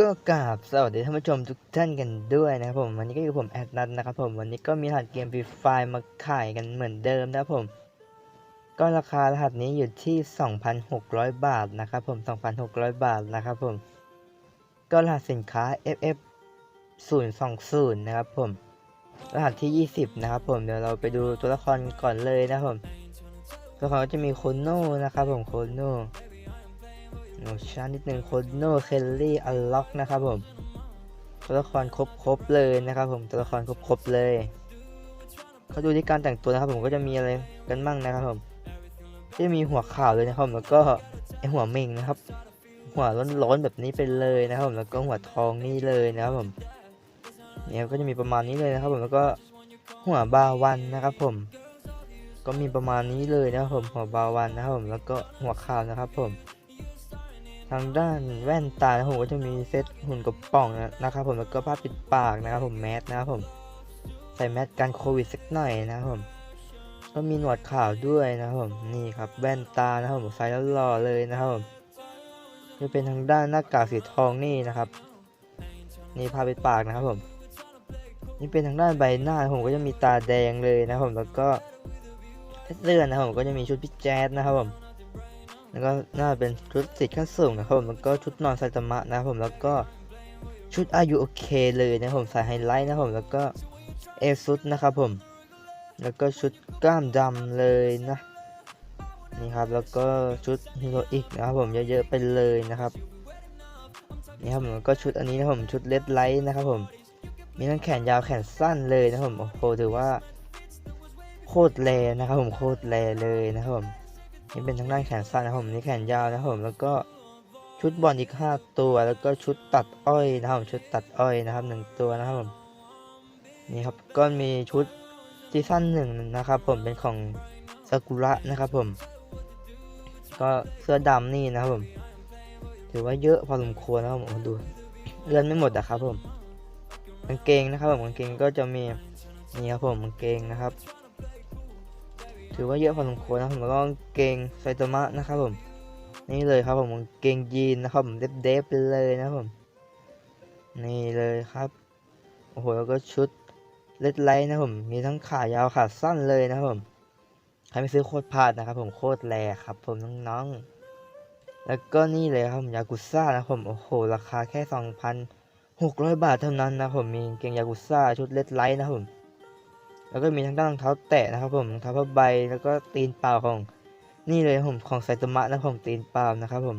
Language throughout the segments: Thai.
ก็กราบสวัสดีท่านผู้ชมทุกท่านกันด้วยนะครับผมวันนี้ก็อยู่ผมแอดนัทนะครับผมวันนี้ก็มีรหัสเกมฟรีไฟมาขายกันเหมือนเดิมนะครับผม ก็ราคารหัสนี้อยู่ที่ 2,600 บาทนะครับผม 2,600 บาทนะครับผม ก็รหัสสินค้า FF 020นะครับผม รหัสที่ 20 นะครับผมเดี๋ยวเราไปดูตัวละครก่อนเลยนะครับผมตัวละครก็จะมีโคโน่นะครับผมโคโน่ โนชั่นนิดนึงโคโนเคลลี่อัลล็อกนะครับผมตัวละครครบครบๆเลยนะครับผมตัวละครครบครบๆเลยเขาดูที่การแต่งตัวนะครับผมก็จะมีอะไรกันบ้างนะครับผมที่มีหัวขาวเลยนะครับผมแล้วก็ไอหัวเม่งนะครับ หัวร้อนๆแบบนี้ไปเลยนะครับผมแล้วก็หัวทองนี่เลยนะครับผมเนี่ยก็จะมีประมาณนี้เลยนะครับผมแล้วก็หัวบาวันนะครับผม ก็มีประมาณนี้เลยนะครับผมหัวบาวันนะครับผมแล้วก็หัวขาวนะครับผม ทางด้านแว่นตาผมก็จะมีเซตหุ่นกระป๋องนะครับผมแล้วก็ผ้าปิดปากนะครับผมแมสนะครับผมใส่แมสกันโควิดสักหน่อยนะครับผมก็มีหนวดขาวด้วยนะครับผมนี่ครับแว่นตานะครับผมใส่แล้วหล่อเลยนะครับผมจะเป็นทางด้านหน้ากากสีทองนี่นะครับ นี่ผ้าปิดปากนะครับผมนี่เป็นทางด้านใบหน้าผมก็จะมีตาแดงเลยนะครับผมแล้วก็เสื้อนะครับผมก็จะมีชุดพี่แจ๊ดนะครับผม แล้วก็น่าเป็นชุดสิทธิ์ขั้นสูงนะครับผมแล้วก็ชุดนอนไซตามะนะครับผมแล้วก็ชุดอายุโอเคเลยนะครับผมใส่ไฮไลท์นะครับผมแล้วก็เอซุดนะครับผม แล้วก็ชุดกล้ามดำเลยนะนี่ครับแล้วก็ชุดฮีโรอีกนะครับผมเยอะๆไปเลยนะครับนี่ครับผมแล้วก็ชุดอันนี้นะครับผมชุดเลดไลท์นะครับผมมีทั้งแขนยาวแขนสั้นเลยนะครับผมโอ้โหถือว่าโคตรแรงนะครับผมโคตรแรงเลยนะครับผม นี่เป็นทางด้านแขนสั้นนะครับผมนี่แขนยาวนะครับผมแล้วก็ชุดบอลอีก5ตัวแล้วก็ชุดตัดอ้อยนะครับชุดตัดอ้อยนะครับหนึ่งตัวนะครับผมนี่ครับก็มีชุดซีซั่นหนึ่งนะครับ ผมเป็นของซากุระนะครับผม ก็เสื้อดำนี่นะครับผมถือว่าเยอะพอสมควรนะครับผมดูเลื่อนไม่หมดอะครับผมกางเกงนะครับผมกางเกงก็จะมีนี่ครับผมกางเกงนะครับ ถือว่าเยอะพอสมควรนะครับผมก็เกงไซตามะนะครับผม นี่เลยครับผมเกงยีนนะครับผมเดฟเดฟไปเลยนะครับผม นี่เลยครับ โอ้โหแล้วก็ชุดเลดไลท์นะครับผม มีทั้งขายาวขาสั้นเลยนะครับผม ใครไม่ซื้อโคตรพลาดนะครับผมโคตรแรงครับ ผมน้องๆ แล้วก็นี่เลยครับผมยากุซ่านะครับผม โอ้โห ราคาแค่ 2,600 บาทเท่านั้นนะครับผม มีเกงยากุซ่าชุดเลดไลท์นะครับผม แล้วก็มีทั้งด้านรองเท้าแตะนะครับผมรองเท้าผ้าใบแล้วก็ตีนเปล่าของ นี่เลยผมของไซตามะนะผมตีนเปล่านะครับผม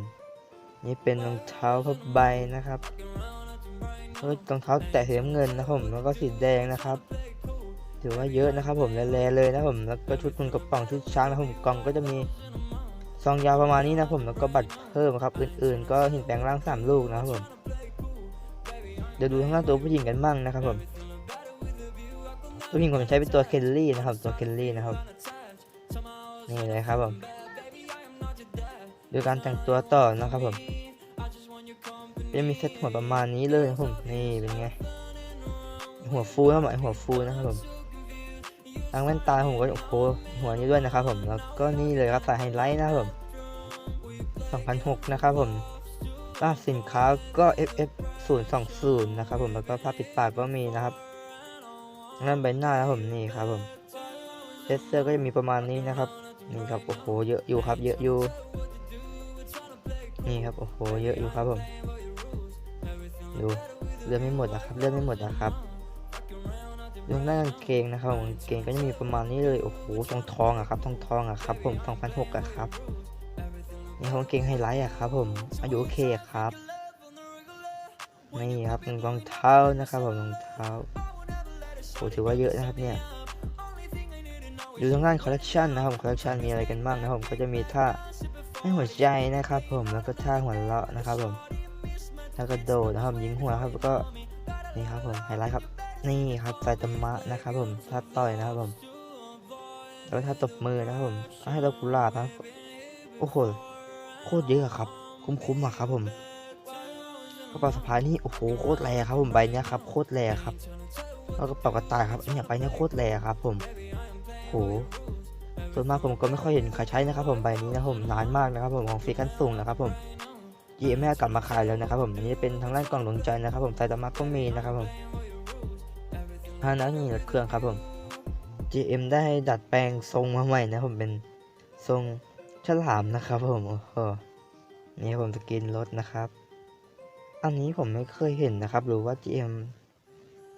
นี่เป็นรองเท้าผ้าใบนะครับแล้วรองเท้าแตะสีน้ำเงินนะผมแล้วก็สีแดงนะครับถือว่าเยอะนะครับผมแลๆเลยนะผมแล้วก็ชุดคุณกระป๋องชุดช้างนะผมกล่องก็จะมีซองยาวประมาณนี้นะผมแล้วก็บัตรเพิ่มครับอื่น ๆ ก็หินแปลงร่างสามลูกนะครับผมเดี๋ยวดูทางด้าตัวผู้หญิงกันบ้างนะครับผม ตัวพิงผมใช้เป็นตัวเคลลี่นะครับ ตัวเคลลี่นะครับ นี่เลยครับผม ดูการแต่งตัวต่อนะครับผมจะมีเซตหัวประมาณนี้เลยนะครับผม นี่เป็นไง หัวฟูนะครับผมหัวฟูนะครับผมทางแว่นตาผมก็โอ้โหหัวนี้ด้วยนะครับ ผม แล้วก็นี่เลยครับสายไฮไลท์นะครับผม2006นะครับผมสสินค้าก็ FF 020นะครับผม แล้วก็ผ้าปิดปากก็มีนะครับ นั่นใบหน้านะครับผมนี่ครับผมเทสเซอร์ก็จะมีประมาณนี้นะครับนี่ครับโอ้โหเยอะอยู่ครับ เยอะอยู่ นี่ครับโอ้โหเยอะอยู่ครับผมดูเลื่อนไม่หมดนะครับเลื่อนไม่หมดนะครับดูหน้ากางเกงนะครับกางเกงก็จะมีประมาณนี้เลยโอ้โหทองทองอะครับทองทองอะครับ ผม2,006อะครับนี่ครับกางเกงไฮไลท์อะครับ ผมอายุโอเคอะครับนี่ครับรองเท้านะครับผมรองเท้า ถือว่าเยอะนะครับเนี่ยดูทางด้านคอลเลกชันนะครับคอลเลกชันมีอะไรกันบ้างนะครับผมก็จะมีท่าให้หัวใจนะครับ ผมแล้วก็ท่าหัวเราะนะครับผมแล้วก็โดดนะครับยิงหัวครับแล้วก็นี่ครับผมไฮไลท์ครับ นี่ครับไซตามะนะครับผมท่าต่อยนะครับผมแล้วท่าตบมือนะครับผมให้ดอกกุหลาบนะโอ้โหโคตรเยอะครับ คุ้มๆอะครับผมกระเป๋าสะพายนี่โอ้โหโคตรแรงครับผมใบเนี้ยครับโคตรแรงครับ แล้วก็เป่ากระต่ายครับอันเนี้ยไปเนี่ยโคตรแรงครับ ผมโหส่วนมากผมก็ไม่ค่อยเห็นใครใช้นะครับ ผมใบนี้นะผมนานมากนะครับ ผมของฟรีขั้นสูงนะครับ ผม GM แม่กลับมาขายแล้วนะครับ ผมอันนี้เป็นทางด้านกล่องดวงใจนะครับ ผมไซตามะก็มีนะครับ ผมฮานานี่รถเครื่องครับผม GM ได้ดัดแปลงทรงมาใหม่นะผมเป็นทรงฉลามนะครับ ผมโอ้โหนี่ผมสกินรถนะครับ อันนี้ผมไม่เคยเห็นนะครับ หรือว่า GM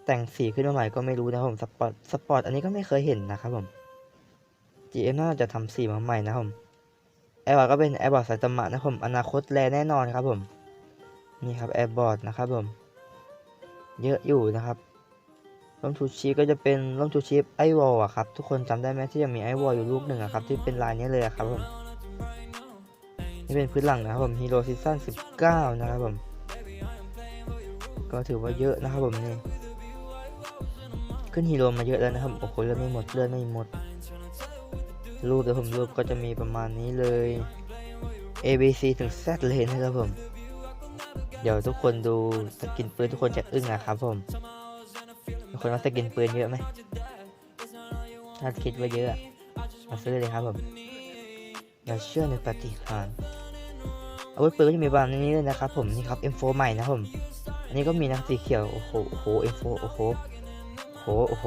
แต่งสีขึ้นมาใหม่ก็ไม่รู้นะครับผมสปอร์ตสปอร์ตอันนี้ก็ไม่เคยเห็นนะครับผม GM น่าจะทำสีมาใหม่นะครับผมแอร์บอร์ดก็เป็นแอร์บอร์ดไซตมะนะครับผมอนาคตแลแน่นอนครับผมนี่ครับแอร์บอร์ดนะครับผม เยอะอยู่นะครับร่มชูชีพก็จะเป็นร่มชูชีพไอวอลอะครับทุกคนจำได้ไหมที่จะมีไอวอลอยู่ลูกหนึ่งอะครับที่เป็นลายนี้เลยครับผมนี่เป็นพื้นหลังนะครับผมฮีโร่ซีซั่น19 นะครับผม ก็ถือว่าเยอะนะครับผมนี่ ขึ้นฮีโร่มาเยอะแล้วนะครับ โอ้โหเลือดไม่หมดเลือดไม่หมด รูปเดี๋ยวผมรูปก็จะมีประมาณนี้เลย A B C ถึง Z เลยนะครับผม เดี๋ยวทุกคนดูสกินปืนทุกคนจะอึ้งนะครับผม ทุกคนว่าสกินปืนเยอะไหม ถ้าคิดว่าเยอะมาซื้อเลยครับผมอย่าเชื่อในปฏิหารอาวุธปืนก็จะมีประมาณนี้เลยนะครับผม นี่ครับ M4 ใหม่นะครับผม อันนี้ก็มีนะสีเขียว โอ้โห โอ้โห M4 โอ้โห โอ้โหโอ้โห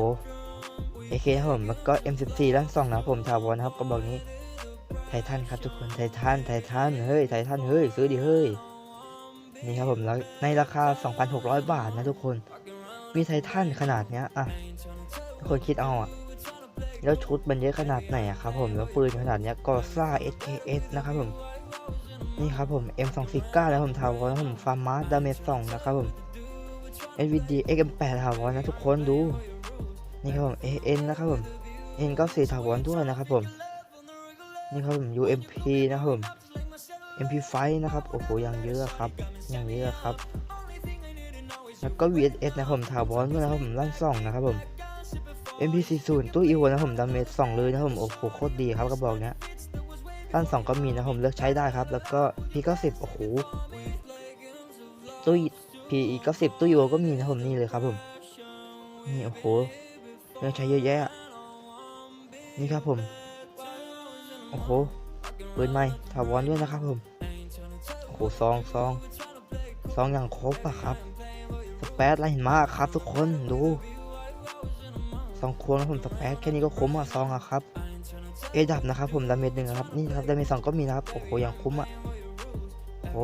AK ครับผมแล้วก็ M14 ด้านสองนะผมถาวรนะครับก็บอกนี้ไททันครับทุกคนไททันไททันเฮ้ยไททันเฮ้ยซื้อดิเฮ้ยนี่ครับผมแล้วในราคา 2,600 บาทนะทุกคนมีไททันขนาดเนี้ยอะทุกคนคิดเอาอะแล้วชุดมันเยอะขนาดไหนอะครับผมแล้วปืนขนาดเนี้ยกอซ่า SKS นะครับผมนี่ครับผม M249 แล้วผมถาวรนะผมฟาร์มาดาเมจ2นะครับผม SVD XM8 ถาวรนะทุกคนดู นี่ครับผม AN นะครับผม N ก็4ถาวรด้วยนะครับผม นี่ครับผม UMP นะครับผม MP5 นะครับ โอ้โหอย่างเยอะครับอย่างเยอะครับ แล้วก็ VSS นะครับผมถาวรด้วยนะครับผมลั่นสองนะครับผม MP40 ตู้อีโวนะครับผมดาเมจสองเลยนะครับผม โอ้โหโคตรดีครับกระบอกเนี้ยลั่นสองก็มีนะครับผมเลือกใช้ได้ครับ แล้วก็ P90 โอ้โหตู้ P90 ตู้อีโวก็มีนะผมนี่เลยครับผม นี่โอ้โหเลือกใช้เยอะแยะ นี่ครับผม โอ้โหปืนใหม่ถาวรด้วยนะครับผม โอ้โหซองซองซองอย่างครบอะครับ สเปซไรเห็นมากครับทุกคนดูซองควงนะผมสเปซแค่นี้ก็คุ้มอะซองอะครับ เอดับนะครับผมดาเมจหนึ่งครับ นี่ครับดาเมจสองก็มีนะครับ โอ้โหอย่างคุ้มอะโอ้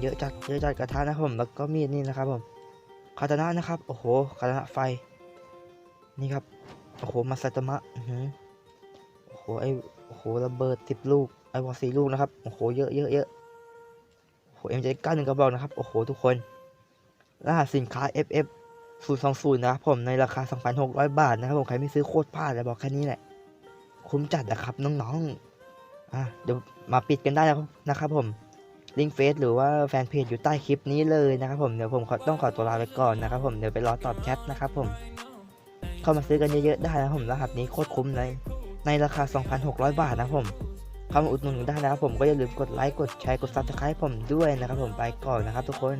เยอะจัดเยอะจัดกระทะนะครับผมแล้วก็มีดนี่นะครับผมคาตานะนะครับโอ้โหคาตานะไฟนี่ครับโอ้โหมาซาตมะอืโอ้โหไอโอ้โหระเบิดสิบลูกไอวอลสี่ลูกนะครับโอ้โหเยอะเยอะเยอะโอ้โห MJ เก้าหนึ่งกระบอกนะครับโอ้โหทุกคนรหัสสินค้า FF 0 2 0นะครับผมในราคา 2,600 บาทนะครับผมใครไม่ซื้อโคตรพลาดเลยบอกแค่นี้แหละ คุ้มจัดนะครับน้องๆอะเดี๋ยวมาปิดกันได้แล้วนะครับผม ลิงก์เฟซหรือว่าแฟนเพจอยู่ใต้คลิปนี้เลยนะครับผมเดี๋ยวผมขอต้องขอตัวลาไปก่อนนะครับผมเดี๋ยวไปรอตอบแชทนะครับผมเข้ามาซื้อกันเยอะๆได้นะครับผมรหัสนี้โคตรคุ้มเลยในราคา 2,600 บาทนะครับผมเข้ามาอุดหนุนได้นะครับผมก็อย่าลืมกดไลค์กดแชร์กดซับสไครป์ผมด้วยนะครับผมไปก่อนนะครับทุกคน